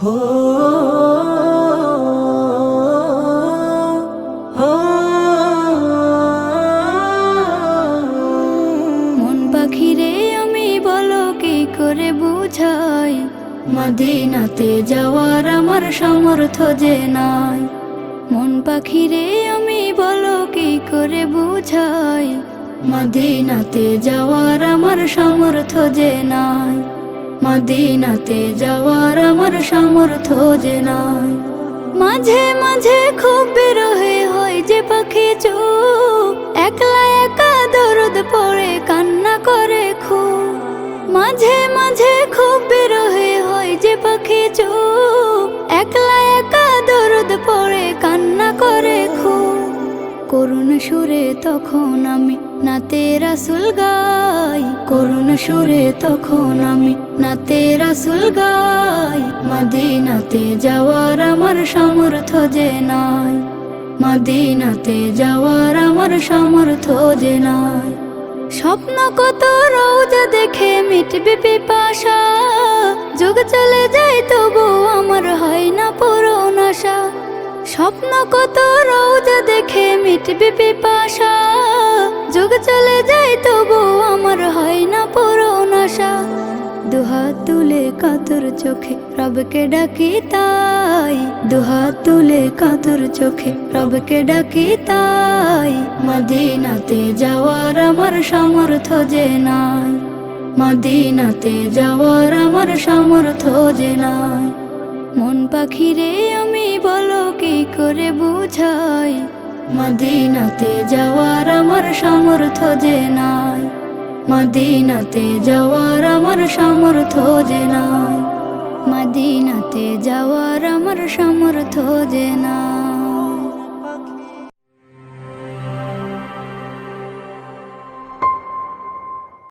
হো মন পাখিরে আমি বলো কি করে বুঝাই মদিনাতে যাওয়ার আমার সামর্থ্য যে নাই মন পাখিরে আমি বলো কি করে বুঝাই মদিনাতে যাওয়ার আমার সামর্থ্য যে নাই মদিনাতে যাওয়ার আমার সামর্থ্য যে নাই। মাঝে মাঝে খুব বিরহে হয় যে পাখি চুপ একলা একা দরদ পড়ে, কান্না করে খুব। মাঝে মাঝে খুব বিরহে হয় যে পাখি চুপ একলা একা দরদ পড়ে, কান্না করে খুব। করুণ সুরে তখন আমি নাতে রাসুল গাই, করুণ সুরে তখন আমি। নাতে রাসুল গাই, মদিনাতে যাওয়ার আমার সামর্থ্য যে নাই। মদিনাতে যাওয়ার আমার সামর্থ্য যে নাই। স্বপ্ন কত রৌজা দেখে মিটবে পিপাসা, যুগ চলে যায় তবু আমার হয় না পূরণ আশা। স্বপ্ন কত রৌজা দেখে মিটবে পিপাসা। যুগ চলে যায় তবু আমার হয় না পূরণ আশা। দুহাত তুলে কাতর চোখে রবকে ডাকি তাই। দুহাত তুলে কাতর চোখে রবকে ডাকি তাই। মদিনাতে যাওয়ার আমার সামর্থ্য যে নাই। মদিনাতে যাওয়ার আমার সামর্থ্য যে নাই। মন পাখিরে আমি বলো কি করে বুঝাই? মদিনাতে যাওয়ার আমার সামর্থ্য যে নাই। মদিনাতে যাওয়ার আমার সামর্থ্য যে নাই। মদিনাতে যাওয়ার আমার সামর্থ্য যে নাই।